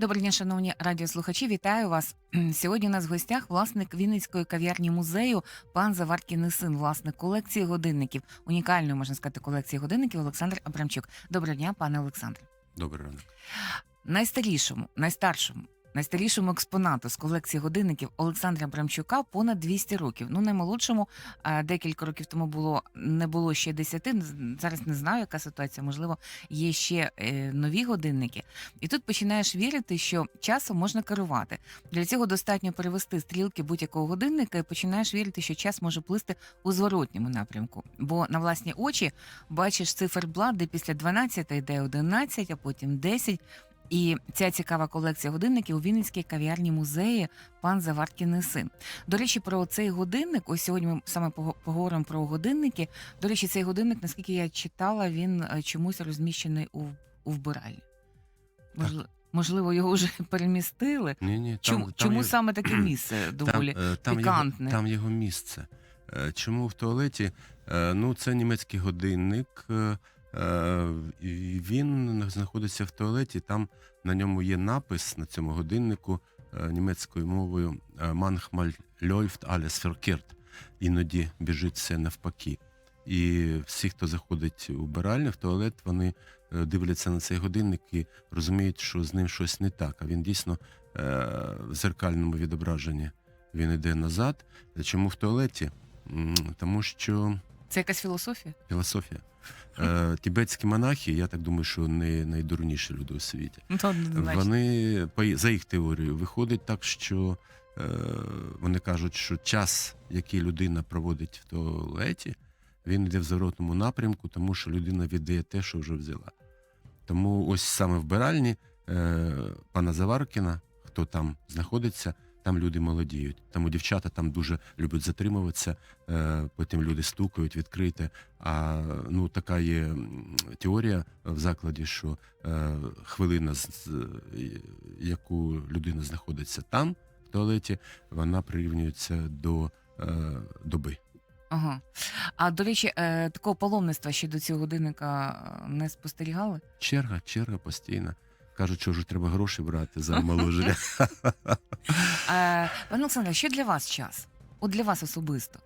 Доброго дня, шановні радіослухачі. Вітаю вас. Сьогодні у нас в гостях власник Вінницької кав'ярні музею, пан Заваркіний син, власник колекції годинників, унікальної можна сказати колекції годинників Олександр Абрамчук. Доброго дня, пане Олександре. Добрий ранок. Найстарішому, найстаршому, найстарішому експонату з колекції годинників Олександра Абрамчука понад 200 років. Ну, наймолодшому декілька років тому було не було ще 10, Зараз не знаю, яка ситуація. Можливо, є ще е, нові годинники. І тут починаєш вірити, що часом можна керувати. Для цього достатньо перевести стрілки будь-якого годинника і починаєш вірити, що час може плисти у зворотньому напрямку. Бо на власні очі бачиш циферблат, де після 12 йде 11, а потім 10. І ця цікава колекція годинників у Вінницькій кав'ярні музеї пан Заваркіний син. До речі, про цей годинник. Ось сьогодні ми саме поговоримо про годинники. До речі, цей годинник, наскільки я читала, він е, чомусь розміщений у, у вбиральні. Можливо, можливо, його вже перемістили. Ні, ні, там, Чому, там чому є- саме таке місце доволі там, е, там, пікантне? Його, там його місце. Е, Чому в туалеті? Ну, це німецький годинник. Е, е, Він знаходиться в туалеті. Там на ньому є напис на цьому годиннику е, німецькою мовою е, Manchmal läuft alles verkehrt. Іноді біжить все навпаки. І всі, хто заходить у биральню, в туалет, вони е, дивляться на цей годинник і розуміють, що з ним щось не так. А він дійсно е, в зеркальному відображенні він йде назад. Чому в туалеті? Тому що Це якась філософія? філософія. Е, Тібетські монахи, я так думаю, що не найдурніші люди у світі. Ну, то. Вони за їх теорією виходить так, що е, вони кажуть, що час, який людина проводить в туалеті, він йде в зворотному напрямку, тому що людина віддає те, що вже взяла. Тому ось саме в биральні е, пана Заваркіна, хто там знаходиться, там люди молодіють. Тому дівчата там дуже люблять затримуватися, е, потім люди стукають відкрите. А ну така є теорія в закладі, що е, хвилина, яку людина знаходиться там, в туалеті, вона прирівнюється до е, доби. Ага. А до речі, такого паломництва ще до цього годинника не спостерігали? Черга, черга постійна. Кажуть, що вже треба гроші брати за омоложення. Е, пане Олександре, що для вас час? От для вас особисто?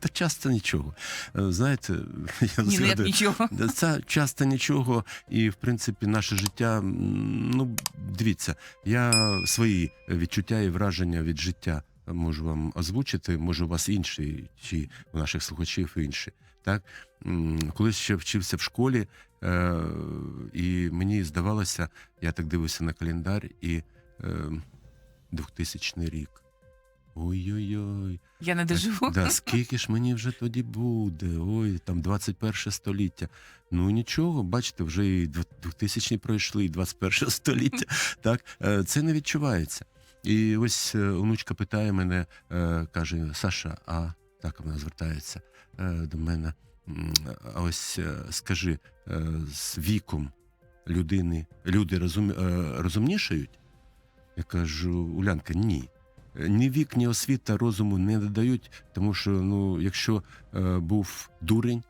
Та часто нічого. Е, Знаєте, я Ні, ну згадую, нічого. Це часто нічого, і в принципі наше життя. Ну дивіться, я свої відчуття і враження від життя можу вам озвучити. Може, у вас інші, чи у наших слухачів інші. Так колись ще вчився в школі, е, і мені здавалося, я так дивився на календар, і е, 2000 рік. Ой-ой-ой. Я не доживу. Да, скільки ж мені вже тоді буде? Ой, там 21 століття. Ну нічого, бачите, вже і 2000 пройшли, і 21 століття. Так, Е, це не відчувається. І ось е, онучка питає мене, е, каже: Саша, а так вона звертається е, до мене. А ось е, скажи, е, з віком людини люди розум, розумнішають? Я кажу, Улянка, ні. Ні вік, ні освіта розуму не додають, тому що ну, якщо був дурень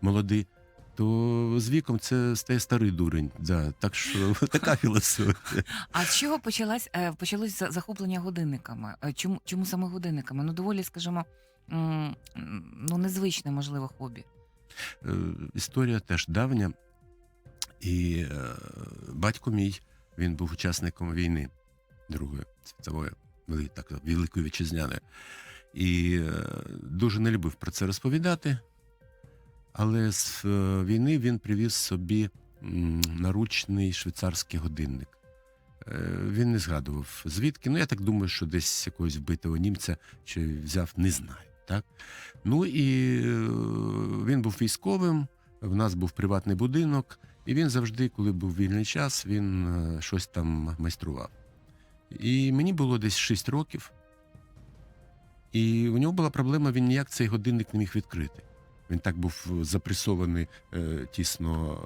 молодий, то з віком це стає старий дурень. Да, так що така філософія. А з чого почалась е, почалось захоплення годинниками? Чому чому саме годинниками? Ну доволі, скажімо, ну незвичне, можливо, хобі. Е, історія теж давня. І е, батько мій він був учасником війни Другої світової, так, Великої Вітчизняної. І е, дуже не любив про це розповідати. Але з е, війни він привіз собі м, наручний швейцарський годинник. Е, Він не згадував звідки. Ну, я так думаю, що десь якогось вбитого німця чи взяв, не знаю. Так? Ну і е, він був військовим, в нас був приватний будинок, і він завжди, коли був вільний час, він е, щось там майстрував. І мені було десь 6 років, і у нього була проблема, він ніяк цей годинник не міг відкрити. Він так був запресований е, тісно,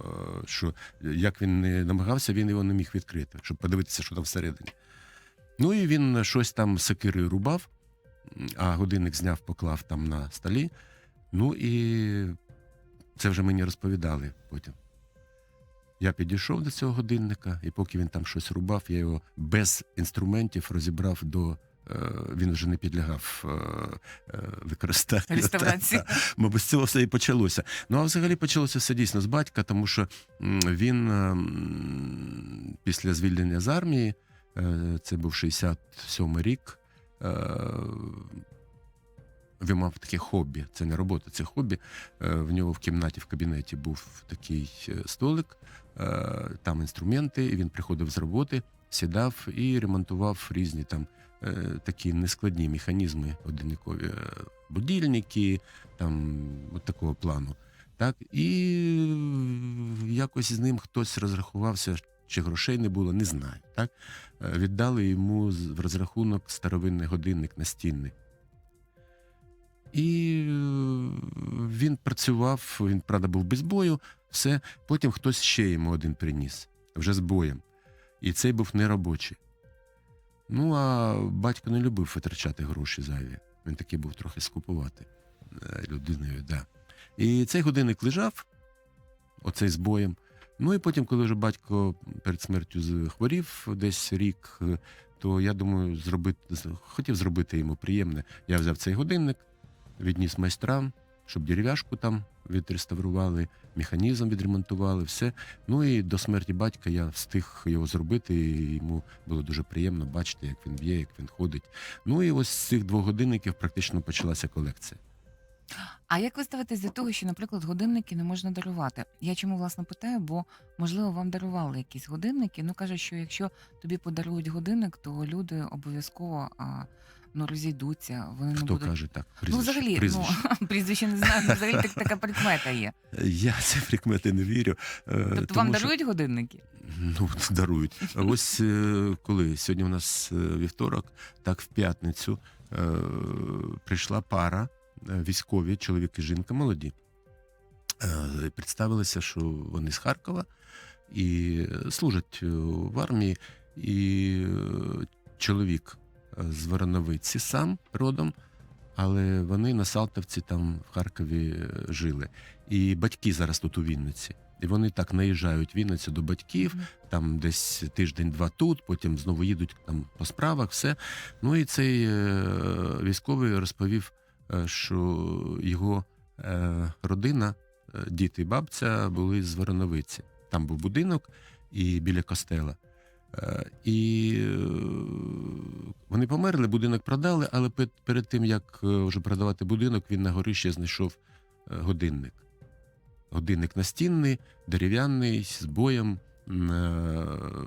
е, що як він не намагався, він його не міг відкрити, щоб подивитися, що там всередині. Ну і він щось там сокирою рубав, а годинник зняв, поклав там на столі. Ну і це вже мені розповідали потім. Я підійшов до цього годинника, і поки він там щось рубав, я його без інструментів розібрав до. е, Він вже не підлягав е, е, використанню. Реставрації. Та- та. Мабуть, з цього все і почалося. Ну а взагалі почалося все дійсно з батька, тому що він після звільнення з армії, це був 67 рік. Е, Він мав таке хобі, це не робота, це хобі. Е, В нього в кімнаті, в кабінеті був такий е, столик, там інструменти, і він приходив з роботи, сідав і ремонтував різні там такі нескладні механізми годинникові, е, будильники, там от такого плану. Так, і якось з ним хтось розрахувався, чи грошей не було, не знаю. Так? Е, Віддали йому в розрахунок старовинний годинник настінний. І е, він працював, він, правда, був без бою, все. Потім хтось ще йому один приніс, вже з боєм. І цей був неробочий. Ну, а батько не любив витрачати гроші зайві. Він такий був трохи скупувати е, людиною, да. І цей годинник лежав, оцей з боєм. Ну і потім, коли вже батько перед смертю захворів десь рік, то я думаю, зробити, хотів зробити йому приємне. Я взяв цей годинник, відніс майстрам, щоб дерев'яшку там відреставрували, механізм відремонтували, все. Ну і до смерті батька я встиг його зробити, і йому було дуже приємно бачити, як він б'є, як він ходить. Ну і ось з цих двох годинників практично почалася колекція. А як ви ставитесь до того, що, наприклад, годинники не можна дарувати? Я чому власне питаю, бо можливо вам дарували якісь годинники. Ну кажуть, що якщо тобі подарують годинник, то люди обов'язково а, ну розійдуться. Вони не Хто будуть. каже так? Ну, взагалі, прізвище. ну прізвище не знаю, ну, взагалі так, така прикмета є. Я ці прикмети не вірю. е, Тобто тому вам що- дарують годинники? Ну, дарують. Ось е, коли сьогодні у нас е, вівторок, так в п'ятницю прийшла пара військові, чоловік і жінка молоді. Е, Представилися, що вони з Харкова і е, служать е, в армії. І е, чоловік е, з Вороновиці сам родом, але вони на Салтовці там в Харкові е, жили. І батьки зараз тут у Вінниці. І вони так наїжджають в Вінницю до батьків, там десь тиждень-два тут, потім знову їдуть там по справах, все. Ну і цей е, військовий розповів, е, що його е, родина, е, діти і бабця були з Вороновиці. Там був будинок і біля костела. Е, І е, вони померли, будинок продали, але перед тим, як е, вже продавати будинок, він на горищі знайшов е, годинник. Годинник настінний, дерев'яний, з боєм е,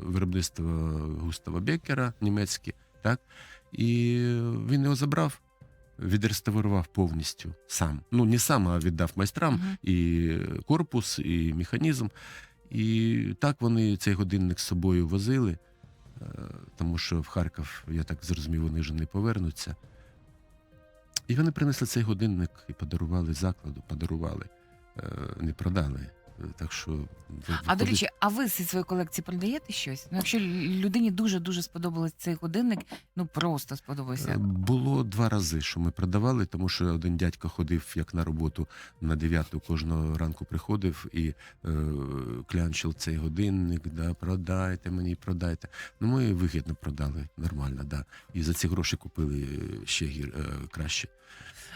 виробництва Густава Беккера німецьке, так? І він його забрав, відреставрував повністю сам. Ну, не сам, а віддав майстрам Мгм. і корпус, і механізм. І так вони цей годинник з собою возили, е, тому що в Харків, я так зрозумів, вони вже не повернуться. І вони принесли цей годинник і подарували закладу, подарували, е, не продали. Е, Так що А до речі, а ви зі своєї колекції продаєте щось? Ну, якщо людині дуже дуже сподобався цей годинник, ну просто Е, сподобався. Було два рази, що ми продавали, тому що один дядько ходив як на роботу на 9 кожного ранку приходив і е, клянчив цей годинник, да, продайте мені, продайте. Ну, ми вигідно продали, нормально, да. І за ці гроші купили е, ще гір, е, краще.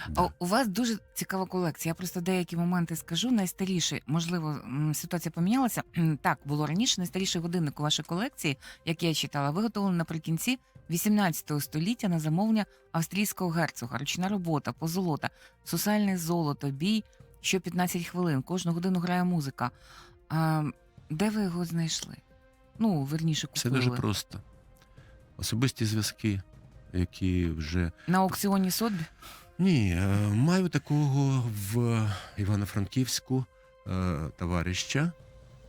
Да. О, у вас дуже цікава колекція. Я просто деякі моменти скажу. Найстаріший, можливо, ситуація помінялася. Так, було раніше. Найстаріший годинник у вашій колекції, як я читала, виготовлений наприкінці 18 століття на замовлення австрійського герцога. Ручна робота, позолота, сусальне золото, бій що 15 хвилин. Кожну годину грає музика. А, де ви його знайшли? Ну, верніше, Все купили. дуже просто. Особисті зв'язки, які вже На аукціоні Сотбі? Ні, е, маю такого в Івано-Франківську е, товариша.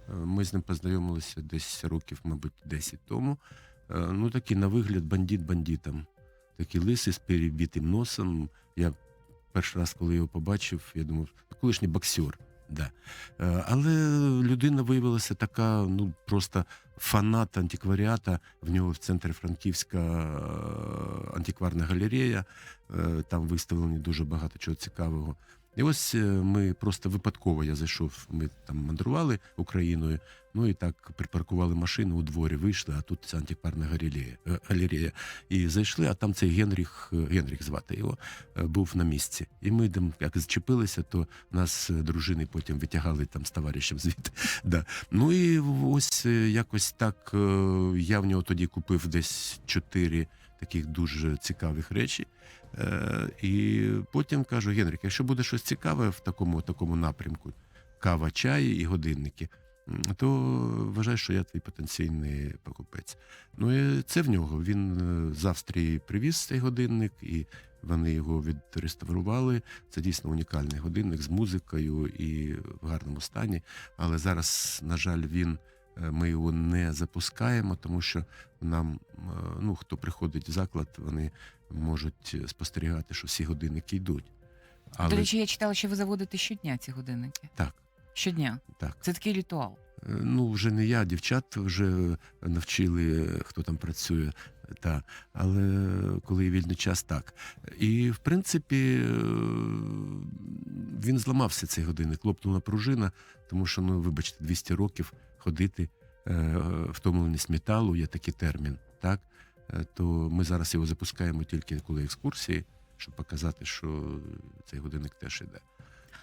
Е, Ми з ним познайомилися десь років, мабуть, 10 тому. Е, Ну, такий на вигляд бандит бандитом. Такий лисий з перебитим носом. Я перший раз, коли його побачив, я думав, колишній боксер. Да. Але людина виявилася така, ну просто фанат антикваріата. В нього в центрі Франківська антикварна галерея. Там виставлені дуже багато чого цікавого. І ось е, ми просто випадково я зайшов, ми там мандрували Україною, ну і так припаркували машину у дворі, вийшли, а тут ця антикварна галерея, е. І зайшли, а там цей Генріх, е, Генріх звати його, був на місці. І ми там як зчепилися, то нас дружини потім витягали там з товаришем звідти. Да. Ну і ось якось так я в нього тоді купив десь чотири таких дуже цікавих речі. Е, І потім кажу, Генрік, якщо буде щось цікаве в такому, такому напрямку, кава, чай і годинники, то вважай, що я твій потенційний покупець. Ну і це в нього. Він е, з Австрії привіз цей годинник, і вони його відреставрували. Це дійсно унікальний годинник з музикою і в гарному стані. Але зараз, на жаль, він. Е, Ми його не запускаємо, тому що нам, е, ну хто приходить в заклад, вони можуть спостерігати, що всі годинники йдуть. Але До речі, я читала, що ви заводите щодня ці годинники. так, Щодня. так. Це такий ритуал. Е, Ну, вже не я, дівчат вже навчили, хто там працює. Та. Але коли вільний час, так. І в принципі е, він зламався цей годинник, лопнула пружина, тому що, ну, вибачте, 200 років ходити, е, втомленість металу, є такий термін, так? Е, То ми зараз його запускаємо тільки коли екскурсії, щоб показати, що цей годинник теж іде.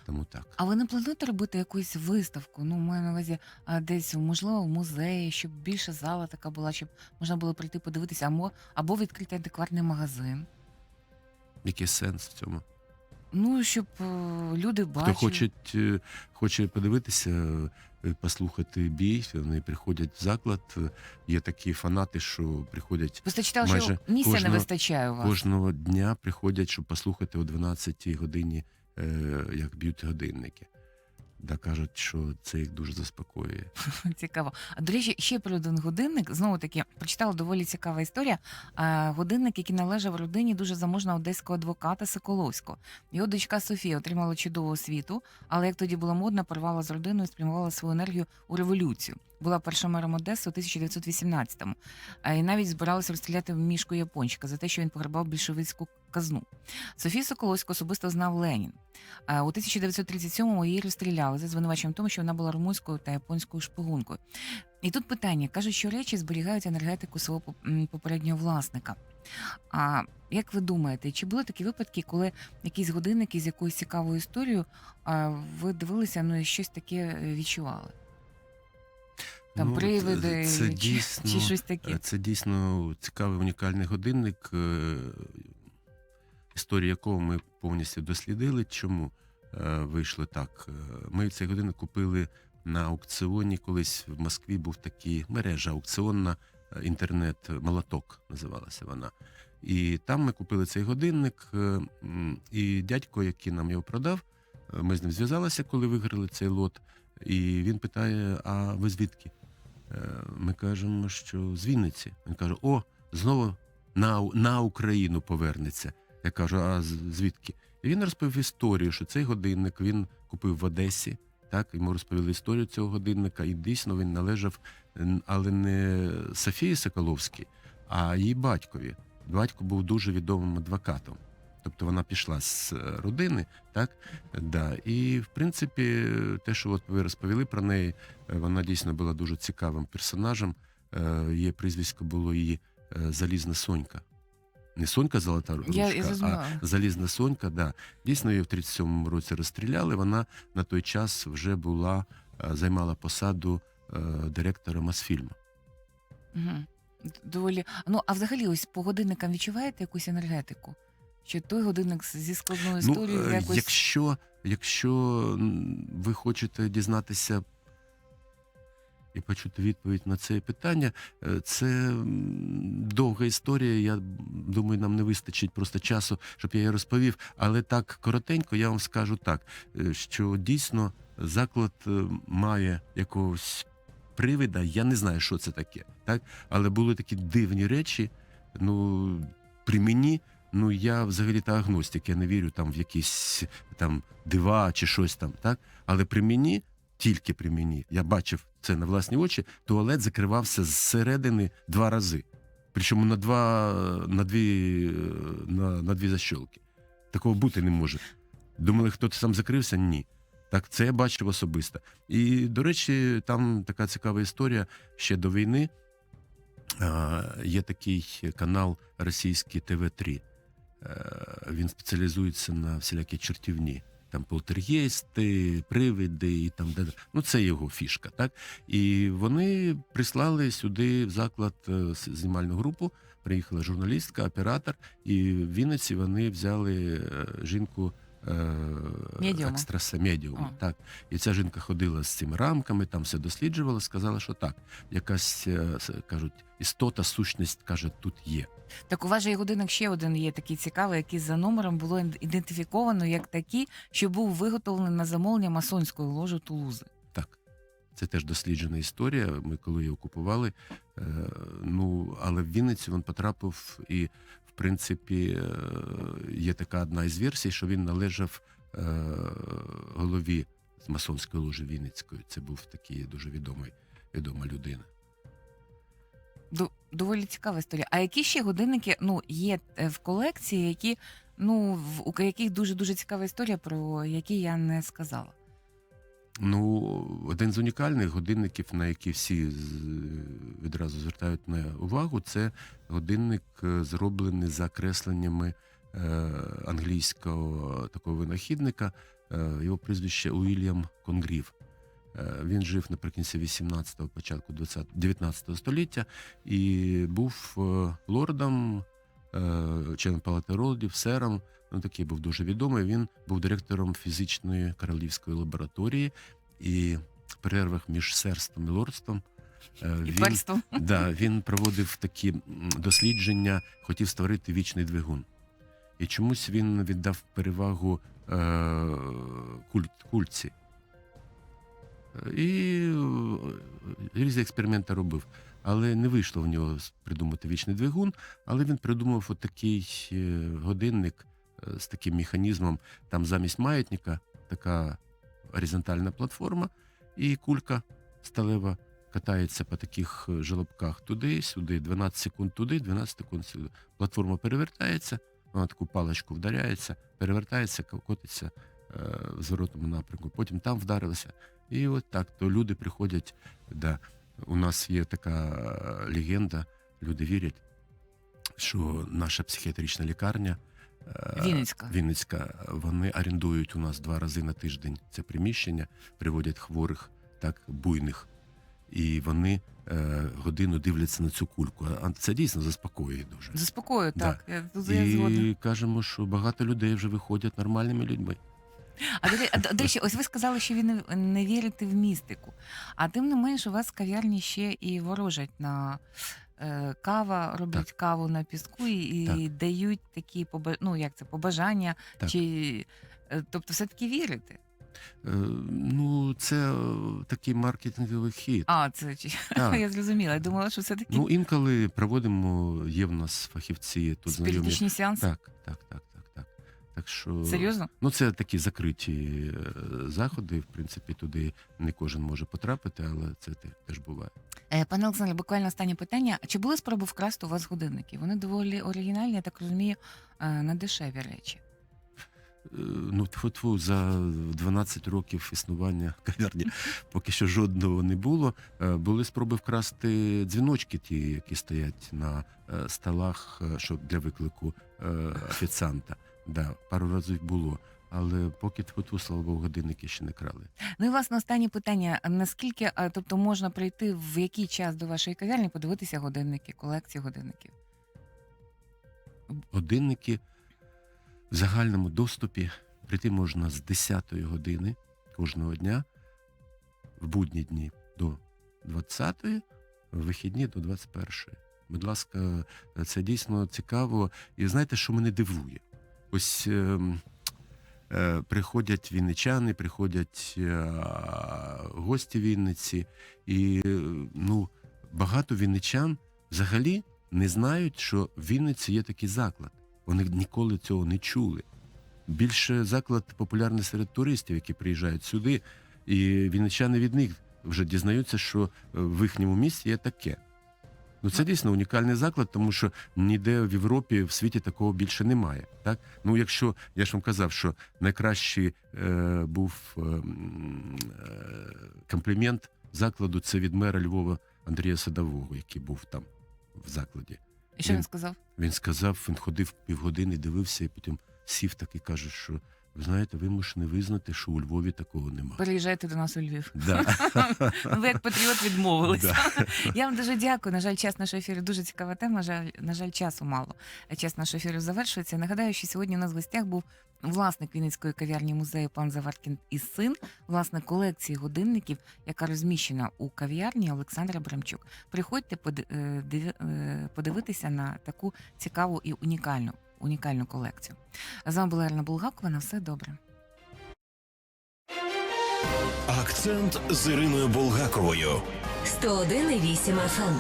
Тому так. А ви не плануєте робити якусь виставку? Ну, маю на увазі а, десь, можливо, в музеї, щоб більше зала така була, щоб можна було прийти подивитися, або, або відкрити антикварний магазин. Який сенс в цьому? Ну, щоб е, люди бачили. Хто хоче, е, хоче подивитися, е, послухати бій, вони приходять в заклад. Е, Є такі фанати, що приходять Просто читала, майже що місця не кожного- вистачає у вас. кожного дня, приходять, щоб послухати о 12 годині, як б'ють годинники. Да, кажуть, що це їх дуже заспокоює. Цікаво. А до речі, ще про один годинник. Знову таки прочитала доволі цікава історія. А, годинник, який належав родині дуже заможного одеського адвоката Соколовського. Його дочка Софія отримала чудову освіту, але як тоді було модно, порвала з родиною, і спрямувала свою енергію у революцію. Була першим мером Одеси у 1918-му. А, І навіть збиралися розстріляти в мішку япончика за те, що він пограбав більшовицьку казну. Софію Соколовську особисто знав Ленін. У 1937-му її розстріляли за звинуваченням тому, що вона була румунською та японською шпигункою. І тут питання: кажуть, що речі зберігають енергетику свого поп- попереднього власника. А як ви думаєте, чи були такі випадки, коли якісь годинники з якоюсь цікавою історією ви дивилися, ну і щось таке е, відчували? Там Ну, привиди це чи, дійсно, чи щось таке? Це дійсно цікавий унікальний годинник, е, історію якого ми повністю дослідили. Чому е, вийшло так? Е, Ми цей годинник купили на аукціоні. Колись в Москві був такий мережа аукціонна, е, інтернет молоток називалася вона. І там ми купили цей годинник, е, і дядько, який нам його продав, е, ми з ним зв'язалися, коли виграли цей лот. І він питає: А ви звідки? Е, Ми кажемо, що з Вінниці. Він каже: О, знову на, на Україну повернеться. Я кажу, а звідки? І він розповів історію, що цей годинник він купив в Одесі. Так, йому розповіли історію цього годинника, і дійсно він належав, але не Софії Соколовській, а її батькові. Батько був дуже відомим адвокатом. Тобто вона пішла з е, родини, так? Да. І в принципі, те, що от ви розповіли про неї, е, вона дійсно була дуже цікавим персонажем. Е, Її прізвисько було її Залізна Сонька. Не Сонька Золота ручка, Я, я а. Залізна Сонька, да. Дійсно, її в 37-му році розстріляли. Вона на той час вже була, займала посаду директора Мосфільму. Угу. Доволі. Ну, а взагалі, ось по годинникам відчуваєте якусь енергетику? Що той годинник зі складною історією е, якось. якщо, якщо ви хочете дізнатися і почути відповідь на це питання, е, це довга історія. Я думаю, нам не вистачить просто часу, щоб я її розповів. Але так коротенько я вам скажу так, е, що дійсно заклад має якогось привида. Я не знаю, що це таке, так? Але були такі дивні речі. Ну, при мені. Ну, я взагалі та агностик, я не вірю там в якісь там дива чи щось там, так? Але при мені, тільки при мені, я бачив це на власні очі, туалет закривався зсередини два рази. Причому на два, на дві, на, на дві защолки. Такого бути не може. Думали, хто там закрився? Ні. Так, це я бачив особисто. І, до речі, там така цікава історія ще до війни. Є такий канал російський ТВ3. Е, Він спеціалізується на всілякі чертівні. Там полтергейсти, привиди і там де. Ну, це його фішка, так? І вони прислали сюди в заклад е, знімальну групу. Приїхала журналістка, оператор, і в Вінниці вони взяли е, жінку е, Медіума. екстраса медіума. А. Так. І ця жінка ходила з цими рамками, там все досліджувала, сказала, що так, якась е, кажуть, істота, сущність каже, тут є. Так у вас же і годинник ще один є такий цікавий, який за номером було ідентифіковано як такий, що був виготовлений на замовлення масонської ложі Тулузи. Так. Це теж досліджена історія. Ми коли її окупували. Е, ну, але в Вінницю він потрапив, і, принципі, е, є така одна із версій, що він належав е, голові з масонської ложі Вінницької. Це був такий дуже відомий, відома людина. Доволі цікава історія. А які ще годинники ну, є е, в колекції, які, ну, в у яких дуже дуже цікава історія, про які я не сказала. Ну, один з унікальних годинників, на які всі відразу звертають на увагу, це годинник, е, зроблений за кресленнями е, англійського такого винахідника. Е, його прізвище Уільям Конгрів. Він жив наприкінці 18-го, початку 20 19 століття і був лордом, членом палати лордів, сером. Ну, такий був дуже відомий. Він був директором фізичної королівської лабораторії, і в перервах між серством і лордством е, І він, перством. да, він проводив такі дослідження, хотів створити вічний двигун. І чомусь він віддав перевагу е, культ, кульці. Е, І е, різні експерименти робив. Але не вийшло в нього придумати вічний двигун, але він придумав отакий е, годинник е, з таким механізмом. Там замість маятника така горизонтальна платформа, і кулька сталева катається по таких е, желобках туди, сюди, 12 секунд туди, 12 секунд сюди. Платформа перевертається, вона таку паличку вдаряється, перевертається, ко- котиться в зворотному напрямку. Потім там вдарилося. І от так, то люди приходять. Да, у нас є така е, легенда, люди вірять, що наша психіатрична лікарня. е, Вінницька. Вінницька, вони орендують у нас два рази на тиждень це приміщення, приводять хворих, так, буйних, і вони е, годину дивляться на цю кульку. А це дійсно заспокоює дуже. Заспокою, Да. так. Я, тут я згодна. Кажемо, що багато людей вже виходять нормальними людьми. А до, ре- а, до речі, ось ви сказали, що ви не, не вірите в містику. А тим не менш, у вас в кав'ярні ще і ворожать на е, кава, роблять каву на піску і, і дають такі поба- ну, як це, побажання. Так. Чи, е, тобто, все-таки вірите? Е, ну, це е, такий маркетинговий хід. А, це чи- Так. я зрозуміла. Я думала, що все-таки Ну, інколи проводимо, є в нас фахівці, тут знайомі. спіритичні сеанси. Так, так, так, так, що Серйозно? Ну, це такі закриті е, заходи. В принципі, туди не кожен може потрапити, але це те- теж буває. Е, Пане Олександре, буквально останнє питання. Чи були спроби вкрасти у вас годинники? Вони доволі оригінальні, я так розумію, е, на дешеві речі. Е, Ну, тьфу-тьфу, за 12 років існування кав'ярні поки що жодного не було. Е, Були спроби вкрасти дзвіночки, ті, які стоять на е, столах, е, щоб для виклику е, офіціанта. Да, пару разів було. Але поки тьфу-тьфу, слава Богу, годинники ще не крали. Ну і власне останнє питання: наскільки тобто можна прийти в який час до вашої кав'ярні, подивитися годинники, колекції годинників? годинники в загальному доступі прийти можна з 10 години кожного дня, в будні дні до 20, в вихідні до 21. Будь ласка, це дійсно цікаво. І знаєте, що мене дивує? Ось ем, е, приходять вінничани, приходять е, гості Вінниці, і е, ну, багато вінничан взагалі не знають, що в Вінниці є такий заклад. Вони ніколи цього не чули. Більше заклад популярний серед туристів, які приїжджають сюди, і вінничани від них вже дізнаються, що е, в їхньому місті є таке. Ну це дійсно унікальний заклад, тому що ніде в Європі в світі такого більше немає. Так ну якщо я ж вам казав, що найкращий е, був е, е, комплімент закладу, це від мера Львова Андрія Садового, який був там в закладі. І що він Він- сказав? Він сказав, він ходив півгодини, дивився, і потім сів так і каже, що ви знаєте, вимушений визнати, що у Львові такого немає. Переїжджайте до нас у Львів. Да. Ви як патріот відмовилися. Да. Я вам дуже дякую. На жаль, час нашого ефіру дуже цікава тема. Жаль, на жаль, часу мало. Час нашого ефіру завершується. Нагадаю, що сьогодні у нас в гостях був власник Вінницької кав'ярні музею пан Заваркін і син, власник колекції годинників, яка розміщена у кав'ярні Олександра Брамчук. Приходьте е, е, подивитися на таку цікаву і унікальну унікальну колекцію. З вами була Ірина Булгакова. На все добре. Акцент з Іриною Булгаковою. 101,8 FM.